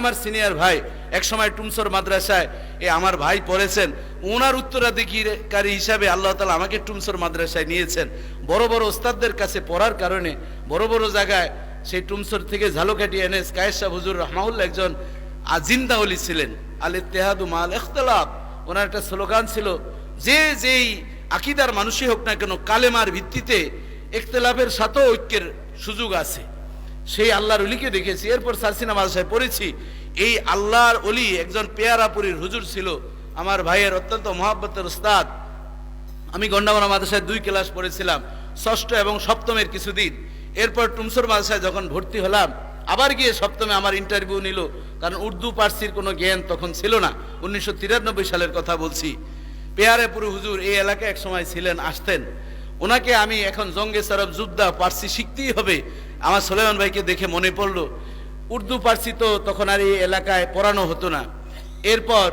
আমার সিনিয়র ভাই এক সময় টুমসর মাদ্রাসায় এ আমার ভাই পড়েছেন ওনার উত্তরাধিকারী হিসাবে আল্লাহ তালা আমাকে টুমসর মাদ্রাসায় নিয়েছেন। বড় বড় ওস্তাদদের কাছে পড়ার কারণে বড় বড় জায়গায় সেই টুমসর থেকে ঝালকাটি এনে কায়েশা হুজুর রহমাউল্লাহ একজন আজিন্দা অলি ছিলেন আল তেহাদু মাল ইখতলাফ। ওনার একটা স্লোগান ছিল, যে যেই আকিদার মানুষই হোক না কেন, কালেমার ভিত্তিতে ইখতলাফের সাথেও ঐক্যের সুযোগ আছে। সেই আল্লাহর অলিকে দেখেছি। এরপর সারসিনা মাদ্রাসায় পড়েছি। এই আল্লাহর অলি একজন পেয়ারাপুরীর হুজুর ছিল। আমার ভাইয়ের অত্যন্ত মহাব্বতের উস্তাদ। আমি গন্ডামারা মাদ্রাসায় দুই ক্লাস পড়েছিলাম, ষষ্ঠ এবং সপ্তমের কিছুদিন। এরপর টুমসর মাদ্রাসায় যখন ভর্তি হলাম, আবার গিয়ে সপ্তমে আমার ইন্টারভিউ নিল। কারণ উর্দু পার্সির কোনো জ্ঞান তখন ছিল না। উনিশশো তিরানব্বই সালের কথা বলছি। পেয়ারেপুর হুজুর এই এলাকায় এক সময় ছিলেন, আসতেন। ওনাকে আমি এখন জঙ্গে সরব যুদ্ধা পার্সি শিখতেই হবে। আমার সোলেমান ভাইকে দেখে মনে পড়ল, উর্দু পার্সি তো তখন আর এই এলাকায় পড়ানো হতো না। এরপর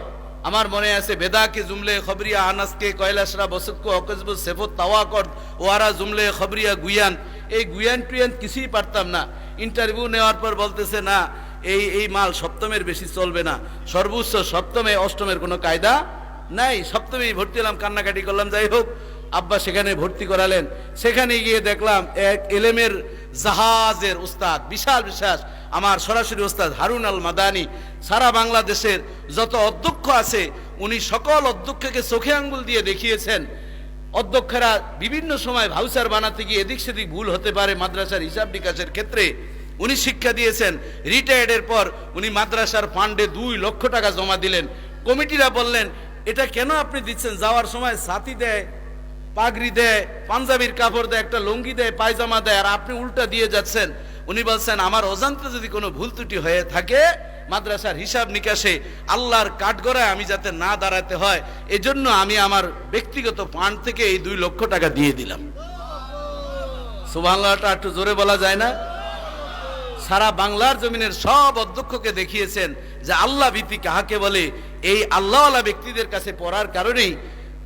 আমার মনে আছে, বেদাকে জুমলে খবরিয়া আনাসকে কয়লাসরা বসতকো অকজবু সেফত তাওয়াকর ওয়ারা জুমলে খবরিয়া গুয়ান। এই গুয়ান টুয়ান কিছুই পারতাম না। ইন্টারভিউ নেওয়ার পর বলতেছে, না, এই এই মাল সপ্তমের বেশি চলবে না। সর্বোচ্চ সপ্তমে অষ্টমের কোনো কায়দা নাই। সপ্তমেই ভর্তি হলাম, কান্নাকাটি করলাম। যাই হোক আব্বা সেখানে ভর্তি করালেন। সেখানে গিয়ে দেখলাম এক এলেমের জাহাজের উস্তাদ, বিশাল বিশ্বাস, আমার সরাসরি উস্তাদ হারুন আল মাদানি সারা বাংলাদেশের যত অধ্যক্ষ আছে, উনি সকল অধ্যক্ষকে চোখে আঙ্গুল দিয়ে দেখিয়েছেন। অধ্যক্ষরা বিভিন্ন সময় ভাউচার বানাতে গিয়ে এদিক সেদিক ভুল হতে পারে মাদ্রাসার হিসাব নিকাশের ক্ষেত্রে। উনি শিক্ষা দিয়েছেন রিটায়ার্ডের পর উনি মাদ্রাসার ফান্ডে দুই লক্ষ টাকা জমা দিলেন। কমিটিরা বললেন, এটা কেন আপনি দিচ্ছেন? যাওয়ার সময় সাথী দেয় পাগড়ি দেয়, পাঞ্জাবির কাপড় দেয়, একটা লুঙ্গি দেয়, পায়জামা দেয়, আর আপনি উল্টা দিয়ে যাচ্ছেন। উনি বলছেন, আমার অজান্তে যদি কোনো ভুল ত্রুটি হয়ে থাকে, মাদ্রাসার হিসাব নিকাশে আল্লাহর কাঠগড়ায় আমি যাতে না দাঁড়াতে হয়, এজন্য আমি আমার ব্যক্তিগত ফান্ড থেকে এই দুই লক্ষ টাকা দিয়ে দিলাম। সুবহানাল্লাহটা একটু জোরে বলা যায় না? সারা বাংলার জমিনের সব অধ্যক্ষকে দেখিয়েছেন যে আল্লাহ ভীতি কাহাকে বলে? এই আল্লাহওয়ালা ব্যক্তিদের কাছে পড়ার কারণেই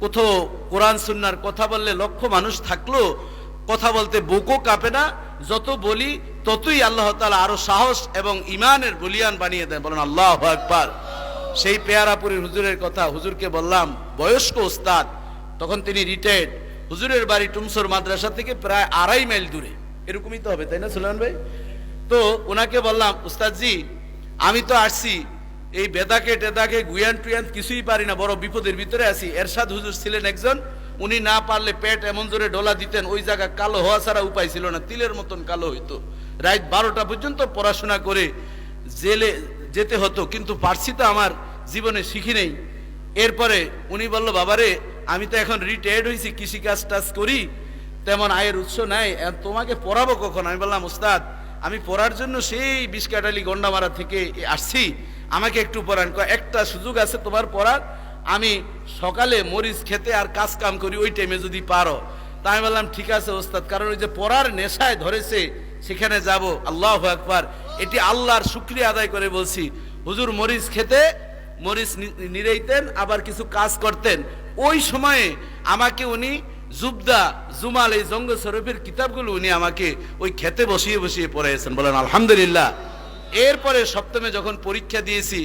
কোথাও কোরআন সুন্নার কথা বললে লক্ষ মানুষ থাকল, কথা বলতে বুকও কাঁপে না, যত বলি ততই আল্লাহ তালা আরও সাহস এবং ইমানের বলিয়ান বানিয়ে দেন। বলেন, আল্লাহ একবার সেই পেয়ারাপুরের হুজুরের কথা হুজুরকে বললাম, বয়স্ক ওস্তাদ, তখন তিনি রিটায়ার্ড হুজুরের বাড়ি টুমসর মাদ্রাসা থেকে প্রায় আড়াই মাইল দূরে। এরকমই তো হবে, তাই না সুলান ভাই? তো ওনাকে বললাম উস্তাদজি আমি তো আসছি এই বেদাকে টেদাকে গুয়ান টুয়ান কিছুই পারি না, বড় বিপদের ভিতরে আছি। এরশাদ হুজুর ছিলেন একজন, উনি না পারলে পেট এমন জোরে ডোলা দিতেন, ওই জায়গা কালো হওয়া ছাড়া উপায় ছিল না, তিলের মতন কালো হইতো। রাত বারোটা পর্যন্ত পড়াশোনা করে জেলে যেতে হতো, কিন্তু পারছি তো আমার জীবনে শিখি নেই। এরপরে উনি বলল, বাবারে, আমি তো এখন রিটায়ার্ড হয়েছি কৃষিকাজ টাজ করি, তেমন আয়ের উৎস নাই তোমাকে পড়াবো কখন? আমি বললাম, ওস্তাদ, আমি পড়ার জন্য সেই বিষ্কাটালি গন্ডামারা থেকে আসছি আমাকে একটু পড়ান। একটা সুযোগ আছে তোমার পড়ার। আমি সকালে মরিচ খেতে আর কাজ কাম করি ওই টাইমে যদি পারো। তা আমি বললাম, ঠিক আছে ওস্তাদ। কারণ ওই যে পড়ার নেশায় ধরেছে, সেখানে যাব। আল্লাহ আকবার। এটি আল্লাহর শুক্রিয়া আদায় করে বলছি। হুজুর, মরিচ খেতে, মরিচ নিরেইতেন, আবার কিছু কাজ করতেন। ওই সময়ে আমাকে উনি জুবদা জুমাল এই জঙ্গ শরীফের কিতাবগুলো উনি আমাকে ওই খেতে বসিয়ে বসিয়ে পড়াইছেন বলেন, আলহামদুলিল্লাহ। এরপরে সপ্তমে যখন পরীক্ষা দিয়েছি,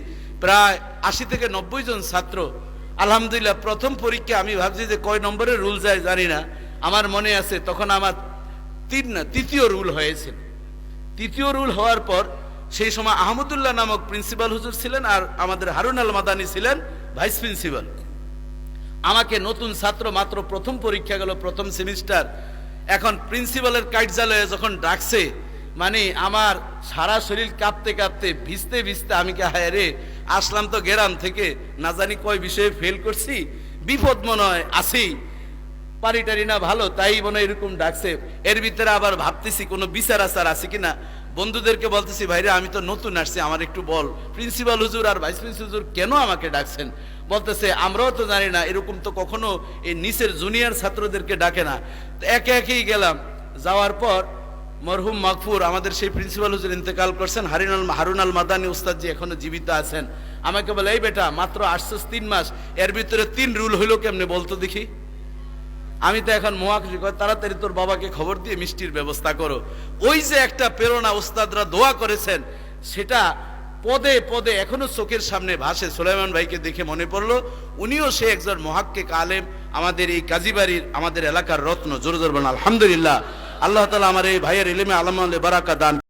প্রায় আশি থেকে নব্বই জন ছাত্র, আলহামদুলিল্লাহ প্রথম পরীক্ষা আমি ভাবছি যে কয় নম্বরের রুল যায় জানি না। আমার মনে আছে তখন আমার তিন না, তৃতীয় রুল হয়েছিল তৃতীয় রুল হওয়ার পর সেই সময় আহমদুল্লাহ নামক প্রিন্সিপাল হুজুর ছিলেন আর আমাদের হারুন আল মাদানি ছিলেন ভাইস প্রিন্সিপাল। আমাকে নতুন ছাত্র মাত্র প্রথম পরীক্ষা গেল, প্রথম সেমিস্টার। এখন প্রিন্সিপালের কার্যালয়ে যখন ডাকছে মানে আমার সারা শরীর কাঁপতে কাঁপতে, ভিজতে ভিজতে আমি কে হায় রে, আসলাম তো গেরাম থেকে, না জানি কয় বিষয়ে ফেল করছি, বিপদ মনে হয় আছেই পারি টারি না ভালো, তাই মনে এরকম ডাকছে। এর ভিতরে আবার ভাবতেছি কোনো বিচার আচার আছে কিনা। বন্ধুদেরকে বলতেছি, ভাইরে, আমি তো নতুন আসছি, আমার একটু বল। প্রিন্সিপাল হুজুর আর ভাইস প্রিন্সিপাল হুজুর কেন আমাকে ডাকছেন? বলতেছে, আমরাও তো জানি না, এরকম তো কখনো এই নিচের জুনিয়র ছাত্রদেরকে ডাকে না। তো একে একেই গেলাম। যাওয়ার পর মরহুম মাকফুর, আমাদের সেই প্রিন্সিপাল হুজুর ইন্তেকাল করছেন, হারিনাল হারুন আল মাদানি উস্তাদজি এখনও জীবিত আছেন। আমাকে বলে, এই বেটা, মাত্র আসছিস তিন মাস, এর ভিতরে তিন রুল হইল কেমনে বলতো দেখি? আমি তো এখন মহাকৃষি করি তাড়াতাড়ি তোর বাবাকে খবর দিয়ে মিষ্টির ব্যবস্থা করো। ওই যে একটা প্রেরণা ওস্তাদরা দোয়া করেছেন, সেটা পদে পদে এখনও চোখের সামনে ভাসে। সুলাইমান ভাইকে দেখে মনে পড়ল, উনিও সে একজন মহাক্কে আলেম আমাদের এই কাজীবাড়ির, আমাদের এলাকার রত্ন জোর জোর আলহামদুলিল্লাহ আল্লাহ তালা আমার এই ভাইয়ের ইলেমে আলম বারাকা দান